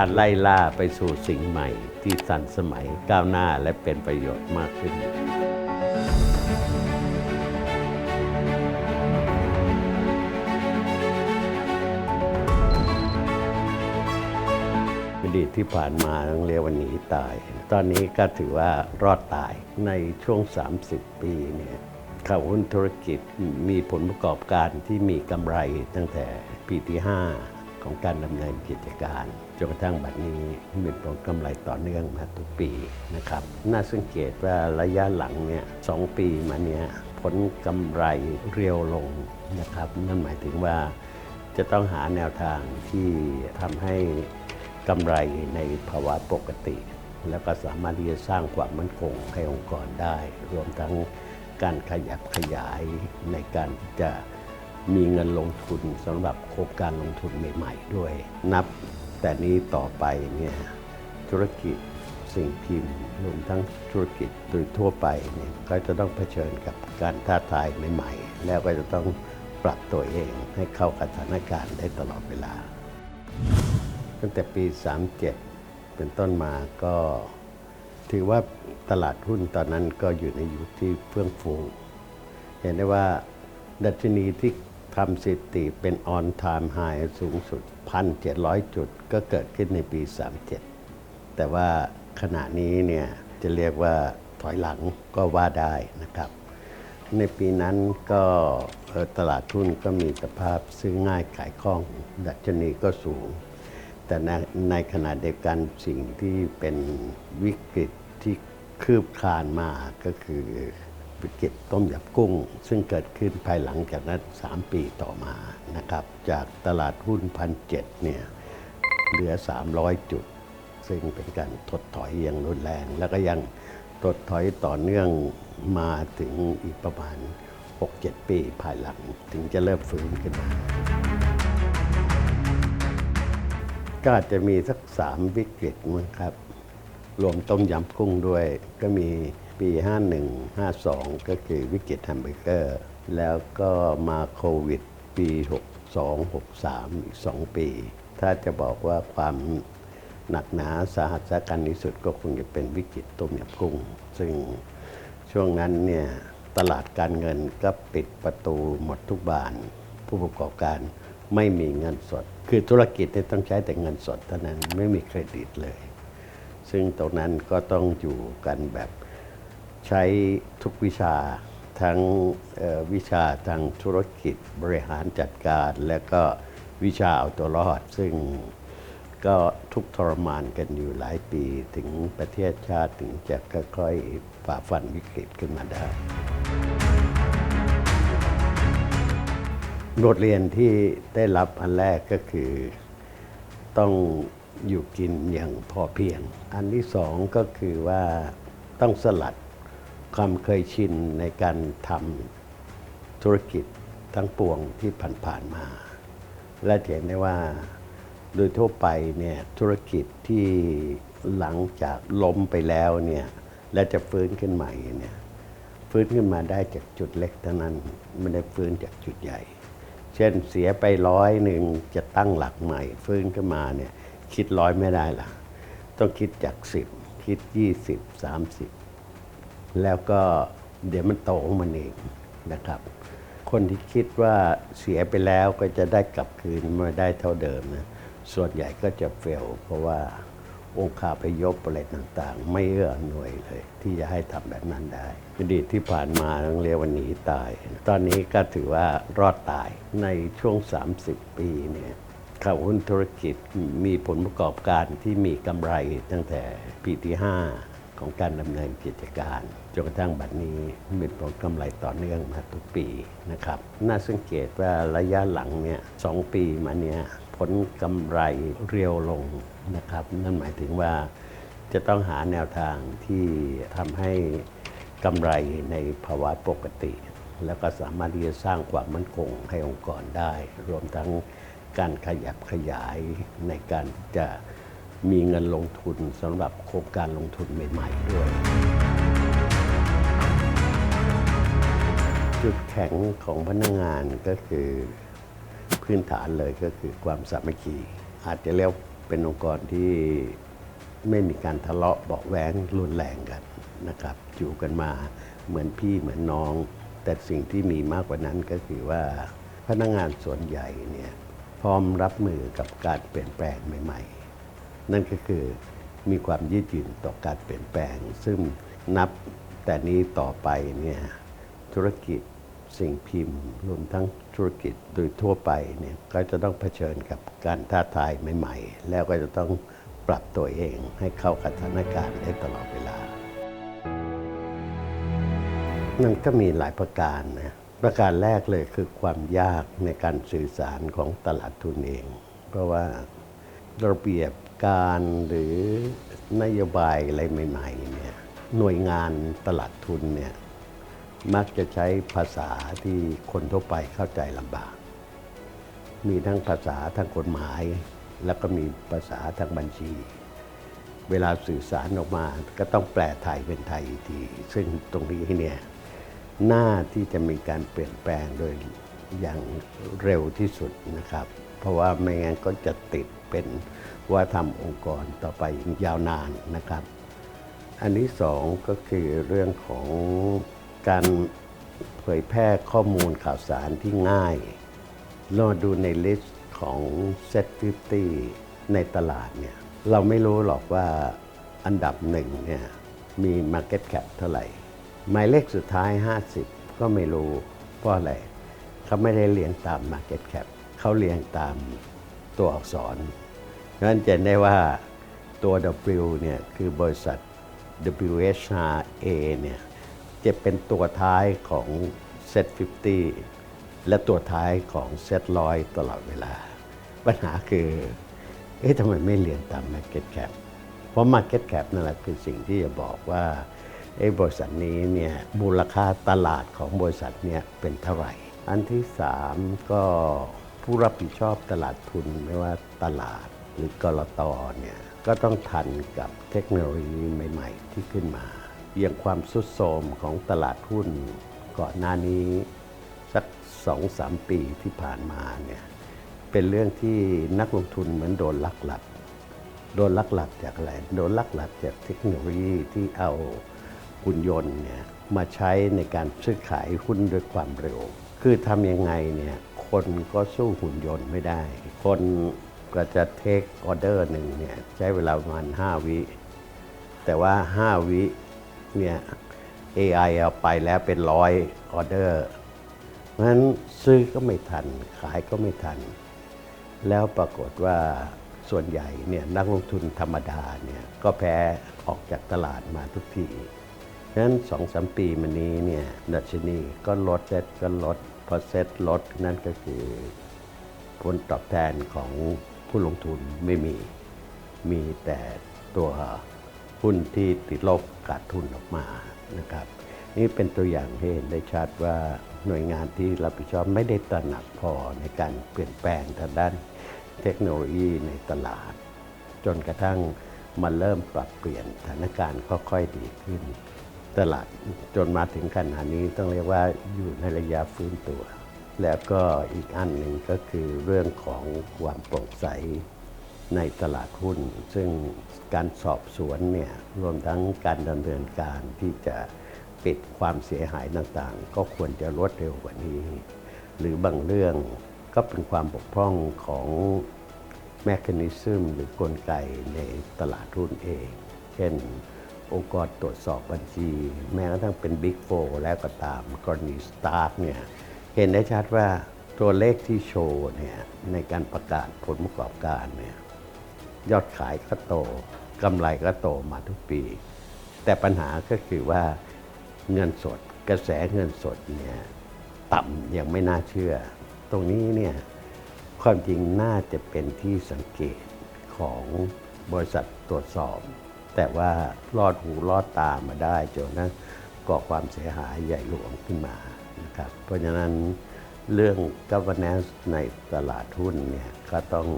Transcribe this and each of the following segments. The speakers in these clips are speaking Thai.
การไล่ล่าไปสู่สิ่งใหม่ที่ทันสมัยก้าวหน้าและเป็นประโยชน์มากขึ้น อดีตที่ผ่านมาต้องเรียกว่าหนีตาย ตอนนี้ก็ถือว่ารอดตายในช่วง 30 ปีเนี่ยข่าวหุ้นธุรกิจมีผลประกอบการที่มีกำไรตั้งแต่ปีที่ 5 ของการดำเนินกิจการจนกระทั่งบัดนี้มีผลกำไรต่อเนื่องมาทุกปีนะครับ น่าสังเกตว่าระยะหลังเนี่ยสองปีมาเนี้ยผลกำไรเรียวลงนะครับนั่นหมายถึงว่าจะต้องหาแนวทางที่ทำให้กำไรในภาวะปกติ แล้วก็สามารถที่จะสร้างความมั่นคงให้องค์กรได้ รวมทั้งการขยับขยายในการที่จะ มีเงินลงทุนสำหรับโครงการลงทุนใหม่ๆด้วย นับแต่นี้ต่อไปเนี่ยธุรกิจสิ่งพิมพ์รวมทั้งธุรกิจโดยทั่วไปเนี่ยก็จะต้องเผชิญกับการท้าทายใหม่ๆ แล้วก็จะต้องปรับตัวเองให้เข้ากับสถานการณ์ได้ตลอดเวลา ตั้งแต่ปี 37 เป็นต้นมาก็ ถือว่าตลาดหุ้นตอนนั้นก็อยู่ในยุคที่เฟื่องฟู เห็นได้ว่าดัชนีที่ ทำสถิติเป็น on time high สูงสุด 1,700 จุด ก็เกิดขึ้นในปี 37 แต่ว่าขณะนี้เนี่ยจะเรียกว่าถอยหลังก็ว่าได้นะครับ ในปีนั้นก็ตลาดหุ้นก็มีสภาพซื้อง่ายขายคล่องดัชนีก็สูง แต่ในในขณะเดียวกันสิ่งที่เป็นวิกฤตที่คืบคลานมาก็คือ วิกฤตต้มยำกุ้ง ซึ่งเกิดขึ้นภายหลังจากนั้น 3 ปีต่อมานะครับ จากตลาดหุ้นพันเเนี่ยเหลือ 300 จุด ซึ่งเป็นการถดถอยอย่างรุนแรง แล้วก็ยังถดถอยต่อเนื่องมาถึงอีกประมาณ 6-7 ปีภายหลังถึงจะเริ่มฟื้นขึ้นมาก็อาจจะมีสักสามวิกฤตมั้งครับ รวมต้มยำกุ้งด้วยก็มี ปี 51 52 ก็คือวิกฤตแฮมเบอร์เกอร์ แล้วก็มาโควิด ปี 62 63 อีก 2 ปี ถ้าจะบอกว่าความหนักหนาสาหัสกันที่สุดก็คงจะเป็นวิกฤตต้มยำกุ้ง ซึ่งช่วงนั้นเนี่ยตลาดการเงินก็ปิดประตูหมดทุกบาน ผู้ประกอบการไม่มีเงินสด คือธุรกิจเนี่ต้องใช้แต่เงินสดเท่านั้นไม่มีเครดิตเลย ซึ่งตรงนั้นก็ต้องอยู่กันแบบ ใช้ทุกวิชาทั้งวิชาทางธุรกิจบริหารจัดการ และก็วิชาเอาตัวรอด ซึ่งก็ทุกทรมานกันอยู่หลายปีถึงประเทศชาติถึงจะค่อยๆฝ่าฟันวิกฤตขึ้นมาได้บทเรียนที่ได้รับอันแรกก็คือต้องอยู่กินอย่างพอเพียง อันที่สองก็คือว่าต้องสลัด ความเคยชินในการทำธุรกิจทั้งปวงที่ผ่านๆมา และเห็นได้ว่าโดยทั่วไปเนี่ยธุรกิจที่หลังจากล้มไปแล้วเนี่ยและจะฟื้นขึ้นใหม่เนี่ยฟื้นขึ้นมาได้จากจุดเล็กเท่านั้นไม่ได้ฟื้นจากจุดใหญ่ เช่นเสียไปร้อยหนึ่งจะตั้งหลักใหม่ ฟื้นขึ้นมาเนี่ยคิดร้อยไม่ได้ละต้องคิดจากสิบคิดยี่สิบสามสิบ แล้วก็เดี๋ยวมันโตของมันเองนะครับ คนที่คิดว่าเสียไปแล้วก็จะได้กลับคืนมาได้เท่าเดิมนะส่วนใหญ่ก็จะเฟลเพราะว่าองค์คาพยพอะไรต่างๆ ไม่เอื้ออำนวยเลย ที่จะให้ทำแบบนั้นได้อดีตที่ผ่านมาต้องเรียกว่าหนีตาย ตอนนี้ก็ถือว่ารอดตายในช่วง 30 ปีเนี่ยข่าวหุ้นธุรกิจมีผลประกอบการที่มีกำไรตั้งแต่ปีที่ 5 ของการดำเนินกิจการจนกระทั่งบัดนี้มีผลกำไรต่อเนื่องมาทุกปีนะครับ น่าสังเกตว่าระยะหลังเนี่ยสองปีมาเนี่ยผลกำไรเรียวลงนะครับ นั่นหมายถึงว่าจะต้องหาแนวทางที่ทำให้กำไรในภาวะปกติ แล้วก็สามารถที่จะสร้างความมั่นคงให้องค์กรได้ รวมทั้งการขยับขยายในการจะ มีเงินลงทุนสำหรับโครงการลงทุนใหม่ ๆ ด้วย จุดแข็งของพนักงานก็คือพื้นฐานเลยก็คือความสามัคคี อาจจะเรียกเป็นองค์กรที่ไม่มีการทะเลาะเบาะแว้งรุนแรงกันนะครับอยู่กันมาเหมือนพี่เหมือนน้อง แต่สิ่งที่มีมากกว่านั้นก็คือว่าพนักงานส่วนใหญ่เนี่ยพร้อมรับมือกับการเปลี่ยนแปลงใหม่ ๆ นั่นก็คือมีความยืดหยุ่นต่อการเปลี่ยนแปลง ซึ่งนับแต่นี้ต่อไปเนี่ยธุรกิจสิ่งพิมพ์ รวมทั้งธุรกิจโดยทั่วไปเนี่ยก็จะต้องเผชิญกับการท้าทายใหม่ ๆ แล้วก็จะต้องปรับตัวเองให้เข้ากับสถานการณ์ได้ตลอดเวลามันก็มีหลายประการนะประการแรกเลยคือความยากในการสื่อสารของตลาดทุนเอง เพราะว่าระเบียบ การหรือนโยบายอะไรใหม่ๆเนี่ยหน่วยงานตลาดทุนเนี่ยมักจะใช้ภาษาที่คนทั่วไปเข้าใจลำบาก มีทั้งภาษาทางกฎหมาย แล้วก็มีภาษาทางบัญชี เวลาสื่อสารออกมาก็ต้องแปลไทยเป็นไทยอีกที ซึ่งตรงนี้เนี่ยหน้าที่จะมีการเปลี่ยนแปลงโดยอย่างเร็วที่สุดนะครับ เพราะว่าไม่งั้นก็จะติดเป็นว่าทำองค์กรต่อไปยาวนานนะครับ อันที่สองก็คือเรื่องของการเผยแพร่ข้อมูลข่าวสารที่ง่ายเราดูในลิสต์ของ Set 50 ในตลาดเนี่ยเราไม่รู้หรอกว่าอันดับหนึ่งเนี่ยมี Market Cap เท่าไหร่ หมายเลขสุดท้าย 50 ก็ไม่รู้เพราะอะไรเขาไม่ได้เรียงตาม Market Cap เขาเรียงตามตัวอักษรเพราะฉะนั้นจะเห็นได้ว่าตัว W เนี่ยคือบริษัท WHRA เนี่ยจะเป็นตัวท้ายของ Set 50 และตัวท้ายของเซตร้อยตลอดเวลา ปัญหาคือ เอ๊ะทำไมไม่เรียนตาม Market Cap เพราะ Market Cap นั่นแหละคือสิ่งที่จะบอกว่าเอ๊ะบริษัทนี้เนี่ยมูลค่าตลาดของบริษัทเนี่ยเป็นเท่าไหร่ อันที่สามก็ ผู้รับผิดชอบตลาดทุนไม่ว่าตลาดหรือกรตเนี่ยก็ต้องทันกับเทคโนโลยีใหม่ ๆ ที่ขึ้นมา อย่างความสุดโทรมของตลาดหุ้นก่อนหน้านี้ สักสองสามปีที่ผ่านมาเนี่ยเป็นเรื่องที่นักลงทุนเหมือนโดนลักหลับโดนลักหลับจากอะไรโดนลักหลับจากเทคโนโลยีที่เอาหุ่นยนต์เนี่ยมาใช้ในการซื้อขายหุ้นด้วยความเร็ว คือทำยังไงเนี่ย คนก็สู้หุ่นยนต์ไม่ได้ คนก็จะเทคออเดอร์หนึ่งเนี่ยใช้เวลาประมาณ 5 วิ แต่ว่า 5 วิเนี่ย AI เอาไปแล้วเป็นร้อยออเดอร์เพราะฉะนั้นซื้อก็ไม่ทัน ขายก็ไม่ทัน แล้วปรากฏว่าส่วนใหญ่เนี่ยนักลงทุนธรรมดาเนี่ยก็แพ้ออกจากตลาดมาทุกทีฉะนั้นสองสามปีมานี้เนี่ยดัชนีก็ลดเซ็ตก็ลด พอเซ็ตลดนั่นก็คือผลตอบแทนของผู้ลงทุนไม่มี มีแต่ตัวหุ้นที่ติดลบขาดทุนออกมานะครับ นี่เป็นตัวอย่างให้เห็นได้ชัดว่าหน่วยงานที่รับผิดชอบไม่ได้ตระหนักพอในการเปลี่ยนแปลงทางด้านเทคโนโลยีในตลาด จนกระทั่งมันเริ่มปรับเปลี่ยนสถานการณ์ค่อยๆดีขึ้น ตลาด จนมาถึงขนาดนี้ต้องเรียกว่าอยู่ในระยะฟื้นตัว แล้วก็อีกอันหนึ่งก็คือเรื่องของความโปร่งใสในตลาดหุ้น ซึ่งการสอบสวนเนี่ยรวมทั้งการดำเนินการที่จะปิดความเสียหายต่างๆ ก็ควรจะรวดเร็วกว่านี้ หรือบางเรื่องก็เป็นความบกพร่องของแมคานิซึมหรือกลไกในตลาดหุ้นเอง เช่น องค์กรตรวจสอบบัญชี แม้กระทั่งเป็นบิ๊กโฟแล้วก็ตามกรณีสตาร์ทเนี่ยเห็นได้ชัดว่าตัวเลขที่โชว์เนี่ยในการประกาศผลประกอบการเนี่ยยอดขายก็โตกำไรก็โตมาทุกปี แต่ปัญหาก็คือว่าเงินสดกระแสเงินสดเนี่ยต่ำยังไม่น่าเชื่อ ตรงนี้เนี่ยความจริงน่าจะเป็นที่สังเกตของบริษัทตรวจสอบ แต่ว่าลอดหูลอดตามาได้จนนั้นก่อความเสียหายใหญ่หลวงขึ้นมานะครับเพราะฉะนั้นเรื่อง governance ในตลาดหุ้นเนี่ยก็ต้อง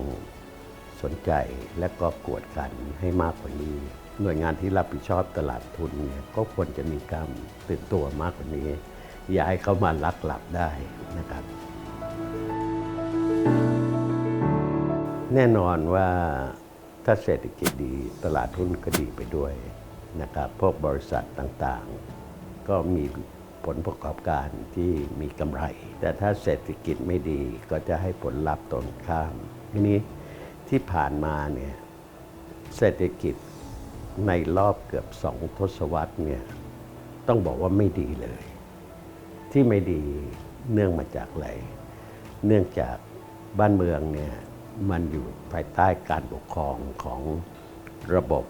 สนใจและก็กวดกันให้มากกว่านี้ หน่วยงานที่รับผิดชอบตลาดทุนเนี่ยก็ควรจะมีการตื่นตัวมากกว่านี้ อย่าให้เขามาลักหลับได้นะครับ แน่นอนว่า ถ้าเศรษฐกิจดีตลาดหุ้นก็ดีไปด้วยนะครับพวกบริษัทต่างๆ ก็มีผลประกอบการที่มีกำไร แต่ถ้าเศรษฐกิจไม่ดีก็จะให้ผลลัพธ์ตรงข้ามทีนี้ที่ผ่านมาเนี่ยเศรษฐกิจในรอบเกือบสองทศวรรษเนี่ยต้องบอกว่าไม่ดีเลย ที่ไม่ดีเนื่องมาจากอะไร เนื่องจากบ้านเมืองเนี่ย มันอยู่ภายใต้การปกครองของระบบ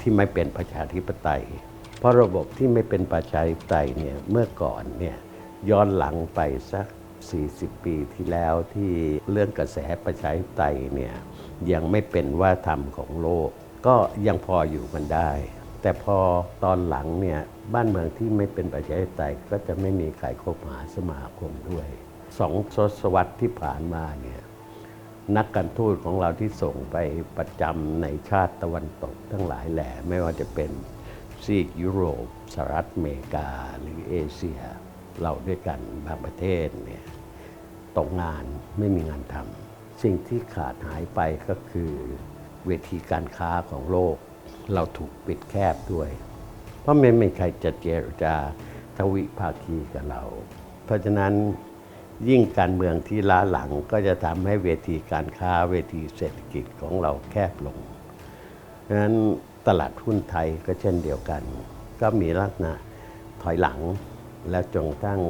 ที่ไม่เป็นประชาธิปไตย เพราะระบบที่ไม่เป็นประชาธิปไตยเนี่ยเมื่อก่อนเนี่ยย้อนหลังไปสัก 40 ปีที่แล้วที่เรื่องกระแสประชาธิปไตยเนี่ยยังไม่เป็นว่าธรรมของโลก ก็ยังพออยู่กันได้ แต่พอตอนหลังเนี่ยบ้านเมืองที่ไม่เป็นประชาธิปไตยก็จะไม่มีใครคบหาสมาคมด้วยสองทศวรรษที่ผ่านมาเนี่ย นักการทูตของเราที่ส่งไปประจำในชาติตะวันตกทั้งหลายแหล่ไม่ว่าจะเป็นซีกยุโรปสหรัฐอเมริกาหรือเอเชีย เราด้วยกันบางประเทศเนี่ยตกงานไม่มีงานทำสิ่งที่ขาดหายไปก็คือเวทีการค้าของโลก เราถูกปิดแคบด้วย เพราะไม่มีใครจะเจรจาทวิภาคีกับเรา เพราะฉะนั้น ยิ่งการเมืองที่ล้าหลังก็จะทำให้เวทีการค้าเวทีเศรษฐกิจของเราแคบลงดังนั้นตลาดหุ้นไทยก็เช่นเดียวกัน ก็มีลักษณะถอยหลัง แล้วจนกระทั่ง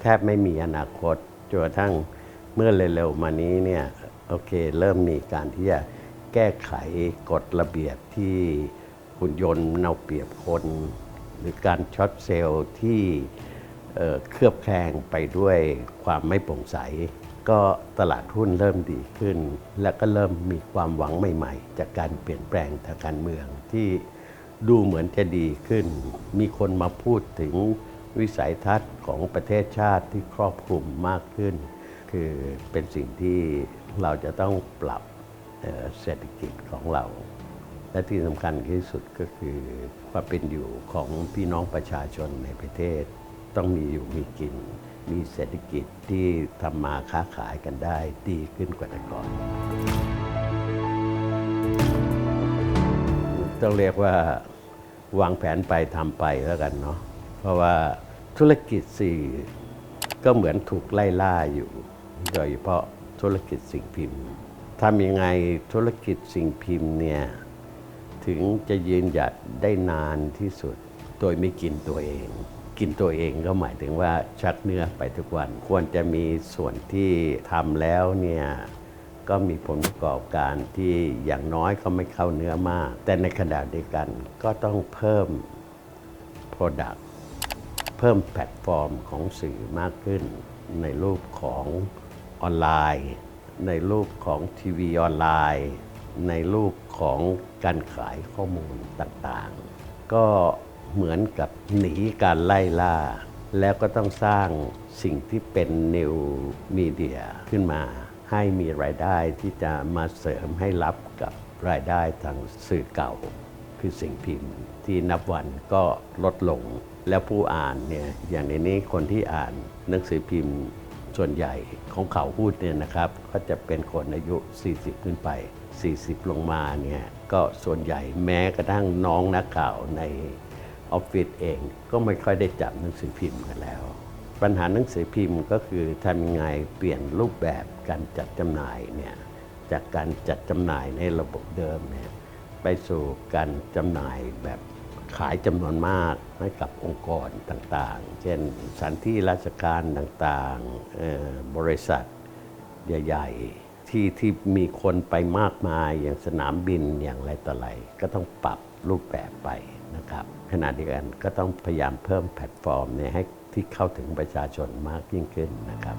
แทบไม่มีอนาคตจนกระทั่งเมื่อเร็วๆมานี้เนี่ยโอเคเริ่มมีการที่จะแก้ไขกฎระเบียบที่หุ่นยนต์เอาเปรียบคน หรือการช็อตเซลล์ที่ เคลือบแคลงไปด้วยความไม่โปร่งใส ก็ตลาดหุ้นเริ่มดีขึ้น และก็เริ่มมีความหวังใหม่ ๆ จากการเปลี่ยนแปลงทางการเมืองที่ดูเหมือนจะดีขึ้น มีคนมาพูดถึงวิสัยทัศน์ของประเทศชาติที่ครอบคลุมมากขึ้น คือเป็นสิ่งที่เราจะต้องปรับเศรษฐกิจของเรา และที่สำคัญที่สุดก็คือความเป็นอยู่ของพี่น้องประชาชนในประเทศ ต้องมีอยู่มีกิน มีเศรษฐกิจที่ทำมาค้าขายกันได้ดีขึ้นกว่าแต่ก่อน ต้องเรียกว่าวางแผนไปทำไปแล้วกันเนาะเพราะว่าธุรกิจสื่อก็เหมือนถูกไล่ล่าอยู่ โดยเฉพาะธุรกิจสิ่งพิมพ์ทำยังไงธุรกิจสิ่งพิมพ์เนี่ย ถึงจะยืนหยัดได้นานที่สุด โดยไม่กินตัวเอง กินตัวเองก็หมายถึงว่าชักเนื้อไปทุกวัน ควรจะมีส่วนที่ทำแล้วเนี่ยก็มีผลประกอบการที่อย่างน้อยก็ไม่เข้าเนื้อมาก แต่ในขณะเดียวกันก็ต้องเพิ่ม Product เพิ่มแพลตฟอร์มของสื่อมากขึ้น ในรูปของออนไลน์ ในรูปของทีวีออนไลน์ ในรูปของการขายข้อมูลต่างๆ ก็ เหมือนกับหนีการไล่ล่า แล้วก็ต้องสร้างสิ่งที่เป็นนิวมีเดียขึ้นมา ให้มีรายได้ที่จะมาเสริมให้รับกับรายได้ทางสื่อเก่า คือสิ่งพิมพ์ที่นับวันก็ลดลง แล้วผู้อ่านเนี่ยอย่างในนี้คนที่อ่านหนังสือพิมพ์ส่วนใหญ่ของเขาพูดเนี่ยนะครับ ก็จะเป็นคนอายุ 40 ขึ้นไป 40 ลงมาเนี่ยก็ส่วนใหญ่แม้กระทั่งน้องนักข่าวใน ออฟฟิศเองก็ไม่ค่อยได้จับหนังสือพิมพ์กันแล้ว ปัญหาหนังสือพิมพ์ก็คือทำยังไงเปลี่ยนรูปแบบการจัดจำหน่ายเนี่ยจากการจัดจำหน่ายในระบบเดิมเนี่ยไปสู่การจำหน่ายแบบขายจำนวนมากให้กับองค์กรต่างๆ เช่นสถานที่ราชการต่างๆ บริษัทใหญ่ๆ ที่ที่มีคนไปมากมายอย่างสนามบินอย่างไรต่ออะไรก็ต้องปรับรูปแบบไป นะครับขณะเดียวกันก็ต้องพยายามเพิ่มแพลตฟอร์มเนี่ยให้ที่เข้าถึงประชาชนมากยิ่งขึ้นนะครับ